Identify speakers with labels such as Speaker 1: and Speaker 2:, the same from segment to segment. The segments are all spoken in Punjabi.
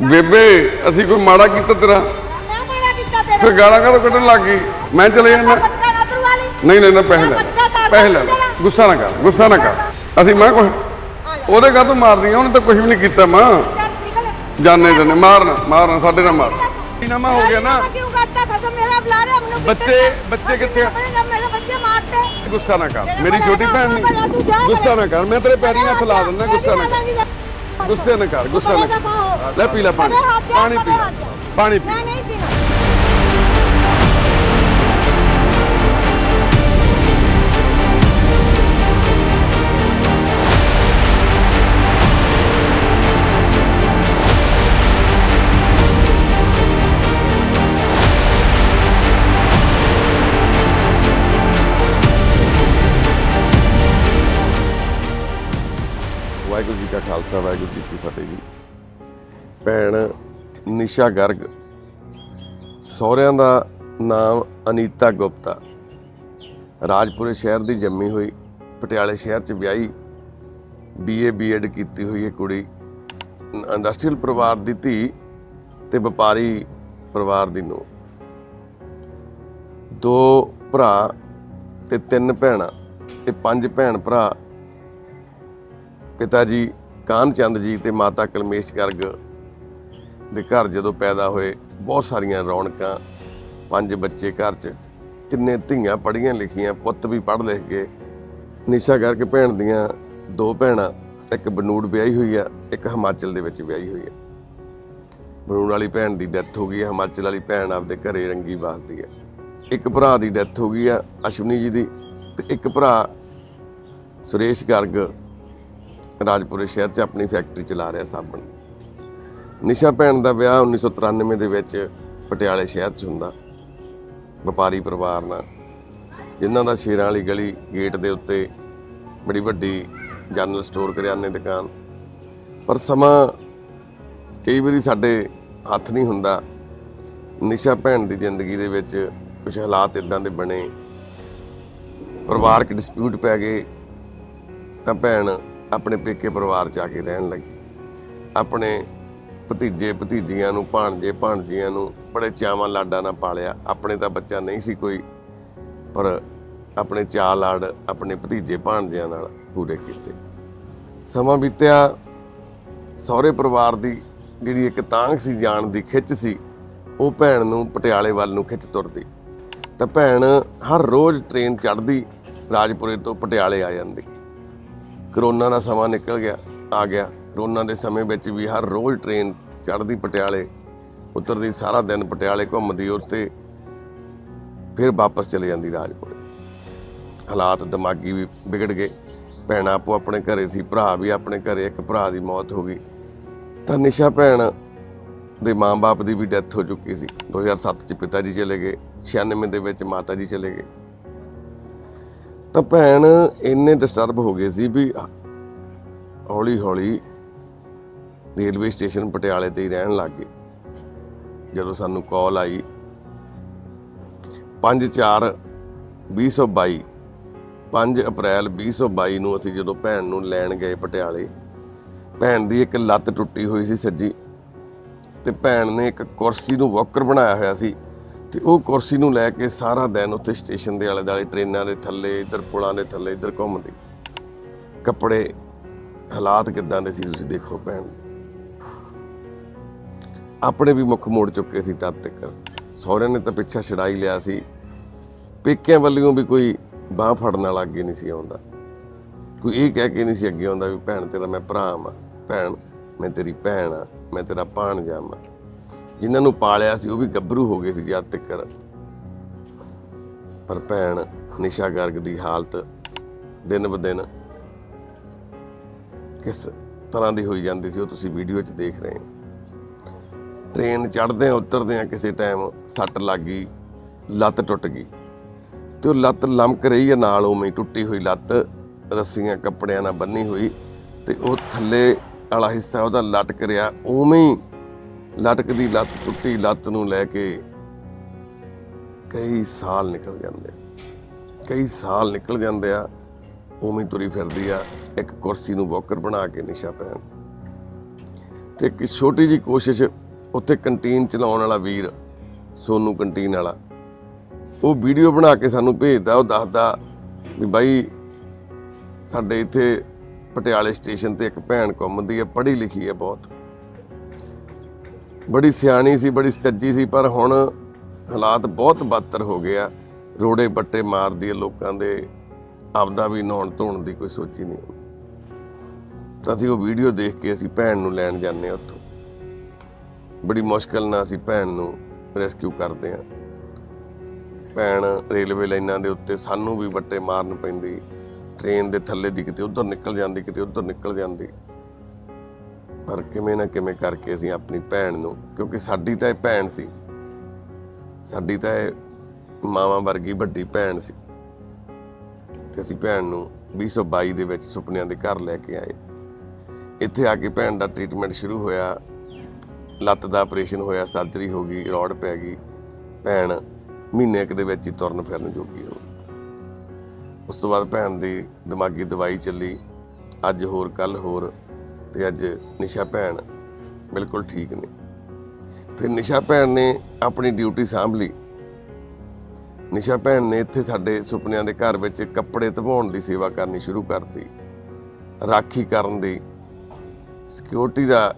Speaker 1: ਬੇਬੇ ਅਸੀਂ ਕੋਈ ਮਾੜਾ ਕੀਤਾ ਤੇਰਾ?
Speaker 2: ਬੜਾ ਕੀਤਾ ਤੇਰਾ?
Speaker 1: ਫਿਰ ਗਾਲਾਂ ਕਾਹਦੋਂ ਕੱਢਣ ਲੱਗ ਗਈ? ਮੈਂ ਚਲੇ ਜਾਣਾ
Speaker 2: ਪਟਕਾ ਨਾ ਤਰੂ ਵਾਲੀ
Speaker 1: ਨਹੀਂ ਨਹੀਂ ਨਾ ਪੈਸੇ ਲੈ। ਪੈਸੇ ਲੈ। ਲੈ। ਗੁੱਸਾ ਨਾ ਕਰ ਗੁੱਸਾ ਨਾ ਕਰ। ਅਸੀਂ ਮੈਂ ਕੁਛ ਉਹਦੇ ਕਾਹ ਤੋਂ ਮਾਰਦੀ ਆ? ਉਹਨੇ ਤਾਂ ਕੁਝ ਵੀ ਨਹੀਂ ਕੀਤਾ ਮਾਂ।
Speaker 2: ਚੱਲ ਨਿਕਲ।
Speaker 1: ਜਾਣੇ ਜਾਣੇ। ਮਾਰਨਾ ਮਾਰਨਾ ਸਾਡੇ ਨਾਲ ਮਾਰ। ਨਾਮਾ ਹੋ ਗਿਆ ਨਾ।
Speaker 2: ਕਿਉਂ ਕਰਤਾ? ਫਿਰ ਤਾਂ ਮੇਰਾ ਬੁਲਾ ਰਿਹਾ ਮੈਨੂੰ
Speaker 1: ਬੱਚੇ ਬੱਚੇ ਕਿੱਥੇ ਆ?
Speaker 2: ਆਪਣੇ ਨਾਲ ਮੇਰੇ ਬੱਚੇ ਮਾਰਤੇ।
Speaker 1: ਗੁੱਸਾ ਨਾ ਕਰ। ਮੇਰੀ ਛੋਟੀ ਭੈਣ ਨਹੀਂ। ਗੁੱਸਾ ਨਾ ਕਰ। ਮੈਂ ਤੇਰੇ ਪੈਰੀਂ ਹੱਥ ਲਾ ਦਿੰਦਾ ਗੁੱਸਾ ਨਾ ਕਰ। ਗੁੱਸੇ ਨਾ ਕਰ ਗੁੱਸਾ ਨਾ ਕਰ। ਲੈ ਪੀ ਲੈ ਪਾਣੀ। ਪਾਣੀ ਪੀ। ਲੈ ਪਾਣੀ ਪੀ।
Speaker 2: ਨਹੀਂ
Speaker 1: ਵਾਹਿਗੁਰੂ ਜੀ। ਭੈਣ ਨਿਸ਼ਾ ਗਰਗ। ਸਹੁਰਿਆਂ ਦਾ ਨਾਮ ਅਨੀਤਾ ਗੁਪਤਾ। ਰਾਜਪੁਰੇ ਸ਼ਹਿਰ ਦੀ ਜੰਮੀ ਹੋਈ, ਪਟਿਆਲੇ ਸ਼ਹਿਰ 'ਚ ਵਿਆਹੀ ਬੀਏ ਬੀਐਡ ਕੀਤੀ ਹੋਈ ਹੈ ਕੁੜੀ। ਇੰਡਸਟਰੀਅਲ ਪਰਿਵਾਰ ਦੀ ਧੀ ਤੇ ਵਪਾਰੀ ਪਰਿਵਾਰ ਦੀ ਨੂੰ ਦੋ ਭਰਾ ਤੇ ਤਿੰਨ ਭੈਣਾਂ ਤੇ ਪੰਜ ਭੈਣ ਭਰਾ। ਪਿਤਾ ਜੀ ਕਾਨ ਚੰਦ ਜੀ ਤੇ ਮਾਤਾ ਕਲਮੇਸ਼ ਗਰਗ ਦੇ ਘਰ ਜਦੋਂ ਪੈਦਾ ਹੋਏ, ਬਹੁਤ ਸਾਰੀਆਂ ਰੌਣਕਾਂ, ਪੰਜ ਬੱਚੇ ਘਰ 'ਚ ਤਿੰਨੇ ਧੀਆਂ ਪੜ੍ਹੀਆਂ ਲਿਖੀਆਂ, ਪੁੱਤ ਵੀ ਪੜ੍ਹ ਲਿਖ ਕੇ, ਨਿਸ਼ਾ ਗਰਗ ਭੈਣ ਦੀਆਂ ਦੋ ਭੈਣਾਂ, ਇੱਕ ਬਨੂੜ ਵਿਆਹੀ ਹੋਈ ਆ, ਇੱਕ ਹਿਮਾਚਲ ਦੇ ਵਿੱਚ ਵਿਆਹੀ ਹੋਈ ਆ। ਬਨੂੜ ਵਾਲੀ ਭੈਣ ਦੀ ਡੈਥ ਹੋ ਗਈ ਹੈ ਹਿਮਾਚਲ ਵਾਲੀ ਭੈਣ ਆਪਦੇ ਘਰੇ ਰੰਗੀ ਵਸਦੀ ਹੈ ਇੱਕ ਭਰਾ ਦੀ ਡੈਥ ਹੋ ਗਈ ਆ, ਅਸ਼ਵਨੀ ਜੀ ਦੀ, ਤੇ ਇੱਕ ਭਰਾ ਸੁਰੇਸ਼ ਗਰਗ ਰਾਜਪੁਰੇ ਸ਼ਹਿਰ 'ਚ ਆਪਣੀ ਫੈਕਟਰੀ ਚਲਾ ਰਿਹਾ ਸਾਬਣ। ਨਿਸ਼ਾ ਭੈਣ ਦਾ ਵਿਆਹ 1993 ਦੇ ਵਿੱਚ ਪਟਿਆਲੇ ਸ਼ਹਿਰ 'ਚ ਹੁੰਦਾ। ਵਪਾਰੀ ਪਰਿਵਾਰ ਨਾਲ, ਜਿਨ੍ਹਾਂ ਦਾ ਸ਼ੇਰਾਂ ਵਾਲੀ ਗਲੀ ਗੇਟ ਦੇ ਉੱਤੇ ਬੜੀ ਵੱਡੀ ਜਨਰਲ ਸਟੋਰ ਕਰਿਆਨੇ ਦੁਕਾਨ। ਪਰ ਸਮਾਂ ਕਈ ਵਾਰੀ ਸਾਡੇ ਹੱਥ ਨਹੀਂ ਹੁੰਦਾ। ਨਿਸ਼ਾ ਭੈਣ ਦੀ ਜ਼ਿੰਦਗੀ ਦੇ ਵਿੱਚ ਕੁਝ ਹਾਲਾਤ ਇਦਾਂ ਦੇ ਬਣੇ। ਪਰਿਵਾਰਕ ਡਿਸਪਿਊਟ ਪੈ ਗਏ। ਤਾਂ ਭੈਣ ਆਪਣੇ ਪੇਕੇ ਪਰਿਵਾਰ ਚ ਆ ਕੇ ਰਹਿਣ ਲੱਗੀ। ਆਪਣੇ ਭਤੀਜੇ, ਭਤੀਜੀਆਂ ਨੂੰ, ਭਾਣਜੇ, ਭਾਣਜੀਆਂ ਨੂੰ ਬੜੇ ਚਾਵਾਂ ਲਾਡਾਂ ਨਾਲ ਪਾਲਿਆ। ਆਪਣੇ ਤਾਂ ਬੱਚਾ ਨਹੀਂ ਸੀ ਕੋਈ, ਪਰ ਆਪਣੇ ਚਾਅ ਲਾਡ ਆਪਣੇ ਭਤੀਜੇ, ਭਾਣਜਿਆਂ ਨਾਲ ਪੂਰੇ ਕੀਤੇ। ਸਮਾਂ ਬੀਤਿਆ, ਸਹੁਰੇ ਪਰਿਵਾਰ ਦੀ ਜਿਹੜੀ ਇੱਕ ਤਾਂਘ ਸੀ, ਜਾਣ ਦੀ ਖਿੱਚ ਸੀ, ਉਹ ਭੈਣ ਨੂੰ ਪਟਿਆਲੇ ਵੱਲ ਨੂੰ ਖਿੱਚ ਤੁਰਦੀ। ਤਾਂ ਭੈਣ ਹਰ ਰੋਜ਼ ਟ੍ਰੇਨ ਚੜ੍ਹਦੀ ਰਾਜਪੁਰੇ ਤੋਂ ਪਟਿਆਲੇ ਆ ਜਾਂਦੀ। ਕਰੋਨਾ ਦਾ ਸਮਾਂ ਨਿਕਲ ਗਿਆ, ਆ ਗਿਆ। ਕਰੋਨਾ ਦੇ ਸਮੇਂ ਵਿੱਚ ਵੀ ਹਰ ਰੋਜ਼ ਟ੍ਰੇਨ ਚੜ੍ਹਦੀ ਪਟਿਆਲੇ, ਉਤਰਦੀ ਸਾਰਾ ਦਿਨ ਪਟਿਆਲੇ ਘੁੰਮਦੀ, ਉੱਥੇ ਫਿਰ ਵਾਪਸ ਚਲੇ ਜਾਂਦੀ ਰਾਜਪੁਰੇ ਹਾਲਾਤ ਦਿਮਾਗੀ ਵੀ ਵਿਗੜ ਗਏ। ਭੈਣ ਆਪੋ ਆਪਣੇ ਘਰੇ ਸੀ, ਭਰਾ ਵੀ ਆਪਣੇ ਘਰੇ, ਇੱਕ ਭਰਾ ਦੀ ਮੌਤ ਹੋ ਗਈ। ਤਾਂ ਨਿਸ਼ਾ ਭੈਣ ਦੇ ਮਾਂ-ਬਾਪ ਦੀ ਵੀ ਡੈਥ ਹੋ ਚੁੱਕੀ ਸੀ। 2007 ਚ ਪਿਤਾ ਜੀ ਚਲੇ ਗਏ 96 ਦੇ ਵਿੱਚ ਮਾਤਾ ਜੀ ਚਲੇ ਗਏ। ਤਾਂ ਭੈਣ, ਇੰਨੇ ਡਿਸਟਰਬ ਹੋ ਗਏ ਸੀ ਵੀ ਹੌਲੀ ਹੌਲੀ ਰੇਲਵੇ ਸਟੇਸ਼ਨ ਪਟਿਆਲੇ ਤੇ ਹੀ ਰਹਿਣ ਲੱਗ ਗਏ। ਜਦੋਂ ਸਾਨੂੰ ਕਾਲ ਆਈ 5 4 2022 5 ਅਪ੍ਰੈਲ 2022 ਨੂੰ ਅਸੀਂ ਜਦੋਂ ਭੈਣ ਨੂੰ ਲੈਣ ਗਏ ਪਟਿਆਲੇ, ਭੈਣ ਦੀ ਇੱਕ ਲੱਤ ਟੁੱਟੀ ਹੋਈ ਸੀ ਸੱਜੀ ਤੇ ਭੈਣ ਨੇ ਇੱਕ ਕੁਰਸੀ ਨੂੰ ਵਾਕਰ ਬਣਾਇਆ ਹੋਇਆ ਸੀ। ਤੇ ਉਹ ਕੁਰਸੀ ਨੂੰ ਲੈ ਕੇ ਸਾਰਾ ਦਿਨ ਉੱਥੇ ਸਟੇਸ਼ਨ ਦੇ ਆਲੇ ਦੁਆਲੇ ਟ੍ਰੇਨਾਂ ਦੇ ਥੱਲੇ, ਇੱਧਰ ਪੁਲਾਂ ਦੇ ਥੱਲੇ, ਇੱਧਰ ਘੁੰਮਦੇ ਕੱਪੜੇ, ਹਾਲਾਤ ਕਿੱਦਾਂ ਦੇ ਸੀ ਤੁਸੀਂ ਦੇਖੋ ਭੈਣ? ਆਪਣੇ ਵੀ ਮੁੱਖ ਮੋੜ ਚੁੱਕੇ ਸੀ ਤਦ ਤੱਕ। ਸਹੁਰਿਆਂ ਨੇ ਤਾਂ ਪਿੱਛਾ ਛਡਾਈ ਲਿਆ ਸੀ। ਪੇਕਿਆਂ ਵੱਲੋਂ ਵੀ ਕੋਈ ਬਾਹ ਫੜਨ ਵਾਲਾ ਅੱਗੇ ਨਹੀਂ ਸੀ ਆਉਂਦਾ। ਕੋਈ ਇਹ ਕਹਿ ਕੇ ਨਹੀਂ ਸੀ ਅੱਗੇ ਆਉਂਦਾ ਵੀ ਭੈਣ ਤੇਰਾ ਮੈਂ ਭਰਾ ਆ ਭੈਣ, ਮੈਂ ਤੇਰੀ ਭੈਣ ਆ, ਮੈਂ ਤੇਰਾ ਭਾਣਜਾ ਆ ਜਿਨ੍ਹਾਂ ਨੂੰ ਪਾਲਿਆ ਸੀ, ਉਹ ਵੀ ਗੱਭਰੂ ਹੋ ਗਏ ਸੀ ਜਦ ਤੱਕ। ਪਰ ਭੈਣ ਨਿਸ਼ਾ ਗਰਗ ਦੀ ਹਾਲਤ ਦਿਨ ਬ ਦਿਨ ਕਿਸ ਤਰ੍ਹਾਂ ਦੀ ਹੋਈ ਜਾਂਦੀ ਸੀ, ਉਹ ਤੁਸੀਂ ਵੀਡੀਓ 'ਚ ਦੇਖ ਰਹੇ ਹੋ। ਟ੍ਰੇਨ ਚੜ੍ਹਦੇ ਆ ਉਤਰਦੇ ਆ ਕਿਸੇ ਟਾਈਮ ਸੱਟ ਲੱਗ ਗਈ, ਲੱਤ ਟੁੱਟ ਗਈ। ਤੇ ਉਹ ਲੱਤ ਲਮਕ ਰਹੀ ਹੈ ਨਾਲ, ਉਵੇਂ ਟੁੱਟੀ ਹੋਈ ਲੱਤ, ਰੱਸੀਆਂ ਕੱਪੜਿਆਂ ਨਾਲ ਬੰਨੀ ਹੋਈ ਤੇ ਉਹ ਥੱਲੇ ਵਾਲਾ ਹਿੱਸਾ ਉਹਦਾ ਲਟਕ ਰਿਹਾ, ਉਵੇਂ ਹੀ ਲਟਕਦੀ ਲੱਤ ਟੁੱਟੀ ਲੱਤ ਨੂੰ ਲੈ ਕੇ ਕਈ ਸਾਲ ਨਿਕਲ ਜਾਂਦੇ ਕਈ ਸਾਲ ਨਿਕਲ ਜਾਂਦੇ ਆ, ਉਵੇਂ ਤੁਰੀ ਫਿਰਦੀ ਆ, ਇੱਕ ਕੁਰਸੀ ਨੂੰ ਵੋਕਰ ਬਣਾ ਕੇ ਨਿਸ਼ਾ ਪੈਣ। ਤੇ ਇੱਕ ਛੋਟੀ ਜੀ ਕੋਸ਼ਿਸ਼, ਉੱਥੇ ਕੰਟੀਨ ਚਲਾਉਣ ਵਾਲਾ ਵੀਰ, ਸੋਨੂ ਕੰਟੀਨ ਵਾਲਾ, ਉਹ ਵੀਡੀਓ ਬਣਾ ਕੇ ਸਾਨੂੰ ਭੇਜਦਾ, ਉਹ ਦੱਸਦਾ ਵੀ ਬਾਈ, ਸਾਡੇ ਇੱਥੇ ਪਟਿਆਲੇ ਸਟੇਸ਼ਨ ਤੇ ਇੱਕ ਭੈਣ ਘੁੰਮਦੀ ਹੈ ਪੜ੍ਹੀ ਲਿਖੀ ਹੈ ਬਹੁਤ। ਬੜੀ ਸਿਆਣੀ ਸੀ, ਬੜੀ ਸੱਜੀ ਸੀ, ਪਰ ਹੁਣ ਹਾਲਾਤ ਬਹੁਤ ਬਦਤਰ ਹੋ ਗਏ ਆ। ਰੋੜੇ ਬੱਟੇ ਮਾਰਦੀ ਹੈ ਲੋਕਾਂ ਦੇ, ਆਪਦਾ ਵੀ ਨਹਾਉਣ ਧੋਣ ਦੀ ਕੋਈ ਸੋਚੀ ਨਹੀਂ। ਤਾਂ ਅਸੀਂ ਉਹ ਵੀਡੀਓ ਦੇਖ ਕੇ ਅਸੀਂ ਭੈਣ ਨੂੰ ਲੈਣ ਜਾਂਦੇ ਹਾਂ ਉੱਥੋਂ। ਬੜੀ ਮੁਸ਼ਕਲ ਨਾਲ ਅਸੀਂ ਭੈਣ ਨੂੰ ਰੈਸਕਿਊ ਕਰਦੇ ਹਾਂ ਭੈਣ ਰੇਲਵੇ ਲਾਈਨਾਂ ਦੇ ਉੱਤੇ ਸਾਨੂੰ ਵੀ ਵੱਟੇ ਮਾਰਨ ਪੈਂਦੀ। ਟ੍ਰੇਨ ਦੇ ਥੱਲੇ ਦੀ ਕਿਤੇ ਉੱਧਰ ਨਿਕਲ ਜਾਂਦੀ, ਕਿਤੇ ਉੱਧਰ ਨਿਕਲ ਜਾਂਦੀ। ਪਰ ਕਿਵੇਂ ਨਾ ਕਿਵੇਂ ਕਰਕੇ ਅਸੀਂ ਆਪਣੀ ਭੈਣ ਨੂੰ, ਕਿਉਂਕਿ ਸਾਡੀ ਤਾਂ ਇਹ ਭੈਣ ਸੀ। ਸਾਡੀ ਤਾਂ ਇਹ ਮਾਵਾਂ ਵਰਗੀ ਵੱਡੀ ਭੈਣ ਸੀ। ਤੇ ਅਸੀਂ ਭੈਣ ਨੂੰ 2022 ਦੇ ਵਿੱਚ ਸੁਪਨਿਆਂ ਦੇ ਘਰ ਲੈ ਕੇ ਆਏ। ਇੱਥੇ ਆ ਕੇ ਭੈਣ ਦਾ ਟ੍ਰੀਟਮੈਂਟ ਸ਼ੁਰੂ ਹੋਇਆ। ਲੱਤ ਦਾ ਆਪਰੇਸ਼ਨ ਹੋਇਆ, ਸਰਜਰੀ ਹੋ ਗਈ, ਰੋਡ ਪੈ ਗਈ। ਭੈਣ ਮਹੀਨੇ ਕੁ ਦੇ ਵਿੱਚ ਹੀ ਤੁਰਨ ਫਿਰਨ ਜੋਗੀ ਹੋ ਗਈ। ਉਸ ਤੋਂ ਬਾਅਦ ਭੈਣ ਦੀ ਦਿਮਾਗੀ ਦਵਾਈ ਚੱਲੀ। ਅੱਜ ਹੋਰ ਕੱਲ ਹੋਰ। ਤੇ ਅੱਜ ਨਿਸ਼ਾ ਭੈਣ ਬਿਲਕੁਲ ਠੀਕ ਨੇ। ਫਿਰ ਨਿਸ਼ਾ ਭੈਣ ਨੇ ਆਪਣੀ ਡਿਊਟੀ ਸਾਂਭ ਲਈ। ਨਿਸ਼ਾ ਭੈਣ ਨੇ ਇੱਥੇ ਸਾਡੇ ਸੁਪਨਿਆਂ ਦੇ ਘਰ ਵਿੱਚ ਕੱਪੜੇ ਧਵਾਉਣ ਦੀ ਸੇਵਾ ਕਰਨੀ ਸ਼ੁਰੂ ਕਰਤੀ। ਰਾਖੀ ਕਰਨ ਦੀ। ਸਿਕਿਉਰਿਟੀ ਦਾ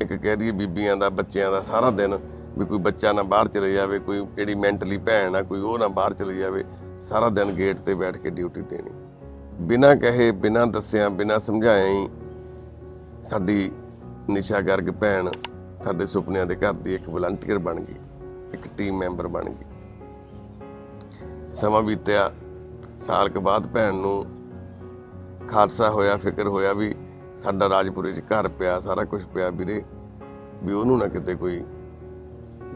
Speaker 1: ਇੱਕ ਕਹਿ ਦਈਏ ਬੀਬੀਆਂ ਦਾ, ਬੱਚਿਆਂ ਦਾ ਸਾਰਾ ਦਿਨ ਵੀ ਕੋਈ ਬੱਚਾ ਨਾ ਬਾਹਰ ਚਲੇ ਜਾਵੇ, ਕੋਈ ਜਿਹੜੀ ਮੈਂਟਲੀ ਭੈਣ ਆ, ਕੋਈ ਉਹ ਨਾ ਬਾਹਰ ਚਲੇ ਜਾਵੇ, ਸਾਰਾ ਦਿਨ ਗੇਟ ਤੇ ਬੈਠ ਕੇ ਡਿਊਟੀ ਦੇਣੀ। ਬਿਨਾਂ ਕਹੇ, ਬਿਨਾਂ ਦੱਸਿਆ, ਬਿਨਾਂ ਸਮਝਾਇਆ ਹੀ ਸਾਡੀ ਨਿਸ਼ਾ ਗਰਗ ਭੈਣ ਸਾਡੇ ਸੁਪਨਿਆਂ ਦੇ ਘਰ ਦੀ ਇੱਕ ਵਲੰਟੀਅਰ ਬਣ ਗਈ, ਇੱਕ ਟੀਮ ਮੈਂਬਰ ਬਣ ਗਈ। ਸਮਾਂ ਬੀਤਿਆ, ਸਾਲ ਕੁ ਬਾਅਦ ਭੈਣ ਨੂੰ ਖਾਲਸਾ ਹੋਇਆ, ਫਿਕਰ ਹੋਇਆ ਵੀ ਸਾਡਾ ਰਾਜਪੁਰੇ 'ਚ ਘਰ ਪਿਆ, ਸਾਰਾ ਕੁਝ ਪਿਆ ਵੀਰੇ, ਵੀ ਉਹਨੂੰ ਨਾ ਕਿਤੇ ਕੋਈ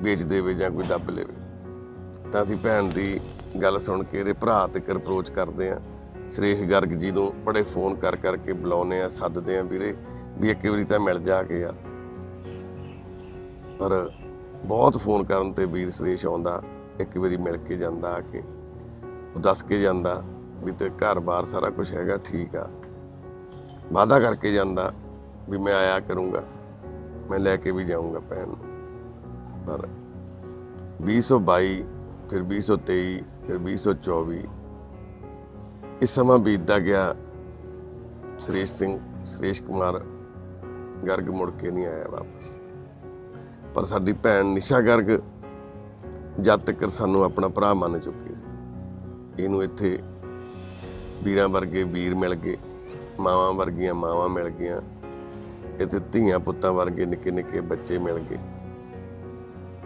Speaker 1: ਵੇਚ ਦੇਵੇ ਜਾਂ ਕੋਈ ਦੱਬ ਲਵੇ। ਤਾਂ ਅਸੀਂ ਭੈਣ ਦੀ ਗੱਲ ਸੁਣ ਕੇ ਇਹਦੇ ਭਰਾ ਤੇ ਅਪਰੋਚ ਕਰਦੇ ਆ ਸੁਰੇਸ਼ ਗਰਗ ਜੀ ਨੂੰ ਬੜੇ ਫੋਨ ਕਰ ਕਰਕੇ ਬੁਲਾਉਨੇ ਆ ਸੱਦਦੇ ਆ ਵੀਰੇ ਵੀ ਇੱਕ ਵਾਰੀ ਤਾਂ ਮਿਲ ਜਾ ਕੇ ਯਾਰ ਪਰ ਬਹੁਤ ਫੋਨ ਕਰਨ ਤੇ ਵੀਰ ਸੁਰੇਸ਼ ਆਉਂਦਾ, ਇੱਕ ਵਾਰੀ ਮਿਲ ਕੇ ਜਾਂਦਾ ਆ ਕੇ। ਉਹ ਦੱਸ ਕੇ ਜਾਂਦਾ ਵੀ ਤੇ ਘਰ-ਬਾਰ ਸਾਰਾ ਕੁਝ ਹੈਗਾ, ਠੀਕ ਆ। ਵਾਅਦਾ ਕਰਕੇ ਜਾਂਦਾ ਵੀ ਮੈਂ ਆਇਆ ਕਰੂੰਗਾ, ਮੈਂ ਲੈ ਕੇ ਵੀ ਜਾਊਂਗਾ ਭੈਣ ਨੂੰ। ਪਰ 2022 ਫਿਰ 2023 ਫਿਰ 2024 ਇਸ ਸਮਾਂ ਬੀਤਦਾ ਗਿਆ ਸੁਰੇਸ਼ ਸਿੰਘ ਸੁਰੇਸ਼ ਕੁਮਾਰ ਗਰਗ ਮੁੜ ਕੇ ਨਹੀਂ ਆਇਆ ਵਾਪਸ। ਪਰ ਸਾਡੀ ਭੈਣ ਨਿਸ਼ਾ ਗਰਗ ਜਦ ਤੱਕ ਸਾਨੂੰ ਆਪਣਾ ਭਰਾ ਮੰਨ ਚੁੱਕੀ ਸੀ। ਇਹਨੂੰ ਇੱਥੇ ਵੀਰਾਂ ਵਰਗੇ ਵੀਰ ਮਿਲ ਗਏ, ਮਾਵਾਂ ਵਰਗੀਆਂ ਮਾਵਾਂ ਮਿਲ ਗਈਆਂ, ਇੱਥੇ ਧੀਆਂ ਪੁੱਤਾਂ ਵਰਗੇ ਨਿੱਕੇ ਨਿੱਕੇ ਬੱਚੇ ਮਿਲ ਗਏ।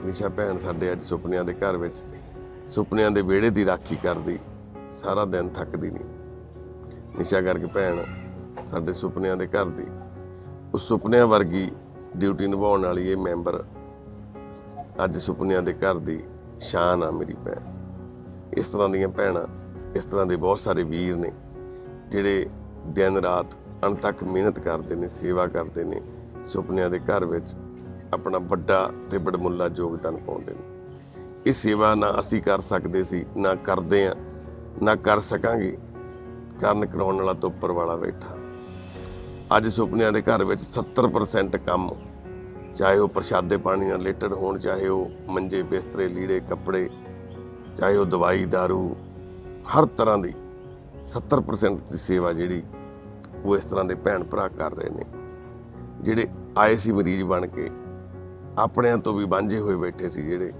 Speaker 1: ਨਿਸ਼ਾ ਭੈਣ ਸਾਡੇ ਅੱਜ ਸੁਪਨਿਆਂ ਦੇ ਘਰ ਵਿੱਚ, ਸੁਪਨਿਆਂ ਦੇ ਵਿਹੜੇ ਦੀ ਰਾਖੀ ਕਰਦੀ, ਸਾਰਾ ਦਿਨ ਥੱਕਦੀ ਨਹੀਂ। ਨਿਸ਼ਾ ਕਰਕੇ ਭੈਣ ਸਾਡੇ ਸੁਪਨਿਆਂ ਦੇ ਘਰ ਦੀ ਉਸ ਸੁਪਨਿਆਂ ਵਰਗੀ ਡਿਊਟੀ ਨਿਭਾਉਣ ਵਾਲੀ ਇਹ ਮੈਂਬਰ ਅੱਜ ਸੁਪਨਿਆਂ ਦੇ ਘਰ ਦੀ ਸ਼ਾਨ ਆ ਮੇਰੀ ਭੈਣ। ਇਸ ਤਰ੍ਹਾਂ ਦੀਆਂ ਭੈਣਾਂ, ਇਸ ਤਰ੍ਹਾਂ ਦੇ ਬਹੁਤ ਸਾਰੇ ਵੀਰ ਨੇ, ਜਿਹੜੇ ਦਿਨ ਰਾਤ ਅਣਥੱਕ ਮਿਹਨਤ ਕਰਦੇ ਨੇ, ਸੇਵਾ ਕਰਦੇ ਨੇ, ਸੁਪਨਿਆਂ ਦੇ ਘਰ ਵਿੱਚ ਆਪਣਾ ਵੱਡਾ ਤੇ ਬੜਮੁੱਲਾ ਯੋਗਦਾਨ ਪਾਉਂਦੇ ਨੇ। ਇਹ ਸੇਵਾ ਨਾ ਅਸੀਂ ਕਰ ਸਕਦੇ ਸੀ, ਨਾ ਕਰਦੇ ਆ, ਨਾ ਕਰ ਸਕਾਂਗੇ। ਕਰਨ ਕਰਾਉਣ ਵਾਲਾ ਤੋਂ ਉੱਪਰ ਵਾਲਾ ਬੈਠਾ। ਅੱਜ ਸੁਪਨਿਆਂ ਦੇ ਘਰ ਵਿੱਚ 70% ਕੰਮ, ਚਾਹੇ ਉਹ ਪ੍ਰਸ਼ਾਦੇ ਪਾਣੀ ਨਾਲ ਰਿਲੇਟਡ ਹੋਣ, ਚਾਹੇ ਉਹ ਮੰਜੇ, ਬਿਸਤਰੇ, ਲੀੜੇ, ਕੱਪੜੇ, ਚਾਹੇ ਉਹ ਦਵਾਈ, दारू, ਹਰ ਤਰ੍ਹਾਂ ਦੀ 70% ਦੀ ਸੇਵਾ ਜਿਹੜੀ ਉਹ ਇਸ ਤਰ੍ਹਾਂ ਦੇ ਭੈਣ ਭਰਾ ਕਰ ਰਹੇ ਨੇ, ਜਿਹੜੇ ਆਏ ਸੀ ਮਰੀਜ਼ ਬਣ ਕੇ, ਆਪਣਿਆਂ ਤੋਂ ਵੀ ਵਾਂਝੇ ਹੋਏ ਬੈਠੇ ਸੀ ਜਿਹੜੇ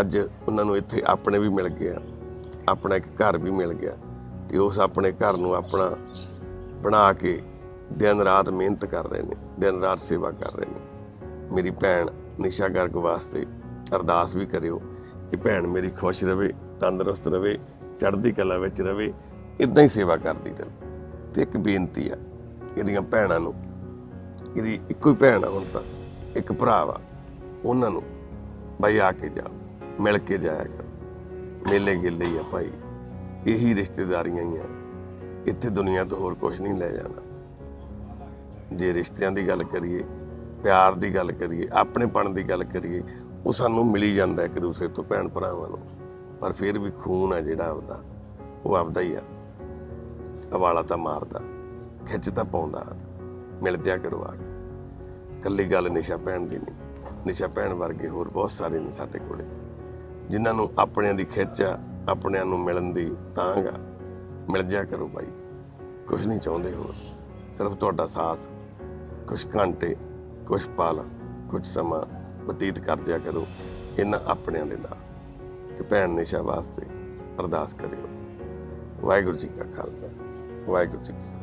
Speaker 1: ਅੱਜ ਉਹਨਾਂ ਨੂੰ ਇੱਥੇ ਆਪਣੇ ਵੀ ਮਿਲ ਗਿਆ, ਆਪਣਾ ਇੱਕ ਘਰ ਵੀ ਮਿਲ ਗਿਆ ਤੇ ਉਸ ਆਪਣੇ ਘਰ ਨੂੰ ਆਪਣਾ ਬਣਾ ਕੇ ਦਿਨ ਰਾਤ ਮਿਹਨਤ ਕਰ ਰਹੇ ਨੇ, ਦਿਨ ਰਾਤ ਸੇਵਾ ਕਰ ਰਹੇ ਨੇ। ਮੇਰੀ ਭੈਣ ਨਿਸ਼ਾ ਗਰਗ ਵਾਸਤੇ ਅਰਦਾਸ ਵੀ ਕਰਿਓ ਕਿ ਭੈਣ ਮੇਰੀ ਖੁਸ਼ ਰਵੇ, ਤੰਦਰੁਸਤ ਰਵੇ, ਚੜ੍ਹਦੀ ਕਲਾ ਵਿੱਚ ਰਵੇ ਇਦਾਂ ਹੀ ਸੇਵਾ ਕਰਦੀ ਰਹੇ। ਤੇ ਇੱਕ ਬੇਨਤੀ ਆ, ਇਹਦੀਆਂ ਭੈਣਾਂ ਨੂੰ, ਇਹਦੀ ਇੱਕੋ ਹੀ ਭੈਣ ਆ ਹੁਣ ਤਾਂ, ਇੱਕ ਭਰਾ ਵਾ, ਉਹਨਾਂ ਨੂੰ ਬਾਈ ਆ ਕੇ ਜਾ ਮਿਲ ਕੇ ਜਾਇਆ ਕਰ। ਮੇਲੇ ਗਿੱਲੇ ਹੀ ਆ ਭਾਈ, ਇਹੀ ਰਿਸ਼ਤੇਦਾਰੀਆਂ ਹੀ ਆ। ਇੱਥੇ ਦੁਨੀਆ ਤੋਂ ਹੋਰ ਕੁਝ ਨਹੀਂ ਲੈ ਜਾਣਾ। ਜੇ ਰਿਸ਼ਤਿਆਂ ਦੀ ਗੱਲ ਕਰੀਏ, ਪਿਆਰ ਦੀ ਗੱਲ ਕਰੀਏ, ਆਪਣੇਪਣ ਦੀ ਗੱਲ ਕਰੀਏ, ਉਹ ਸਾਨੂੰ ਮਿਲੀ ਜਾਂਦਾ ਇੱਕ ਦੂਸਰੇ ਤੋਂ ਭੈਣ ਭਰਾਵਾਂ ਨੂੰ। ਪਰ ਫਿਰ ਵੀ ਖੂਨ ਆ ਜਿਹੜਾ ਆਪਦਾ, ਉਹ ਆਪਦਾ ਹੀ ਆ। ਹਵਾਲਾ ਤਾਂ ਮਾਰਦਾ, ਖਿੱਚ ਤਾਂ ਪਾਉਂਦਾ। ਮਿਲ ਜਿਆ ਕਰੋ ਆ ਕੇ। ਕੱਲੀ ਗੱਲ ਨਿਸ਼ਾ ਭੈਣ ਦੀ ਨਹੀਂ। ਨਿਸ਼ਾ ਭੈਣ ਵਰਗੇ ਹੋਰ ਬਹੁਤ ਸਾਰੇ ਨੇ ਸਾਡੇ ਕੋਲੇ। ਜਿਨ੍ਹਾਂ ਨੂੰ ਆਪਣਿਆਂ ਦੀ ਖਿੱਚ ਆ, ਆਪਣਿਆਂ ਨੂੰ ਮਿਲਣ ਦੀ ਤਾਂਘ ਆ। ਮਿਲ ਜਾ ਕਰੋ ਭਾਈ ਕੁਝ ਨਹੀਂ ਚਾਹੁੰਦੇ ਹੋਰ। ਸਿਰਫ ਤੁਹਾਡਾ ਸਾਥ ਕੁਝ ਘੰਟੇ ਕੁਝ ਪਲ ਕੁਝ ਸਮਾਂ ਬਤੀਤ ਕਰ ਦਿਆ ਕਰੋ ਇਹਨਾਂ ਆਪਣਿਆਂ ਦੇ ਨਾਲ ਤੇ ਭੈਣ ਨਿਸ਼ਾ ਵਾਸਤੇ ਅਰਦਾਸ ਕਰਿਓ। ਵਾਹਿਗੁਰੂ ਜੀ ਕਾ ਖਾਲਸਾ, ਵਾਹਿਗੁਰੂ ਜੀ ਕੀ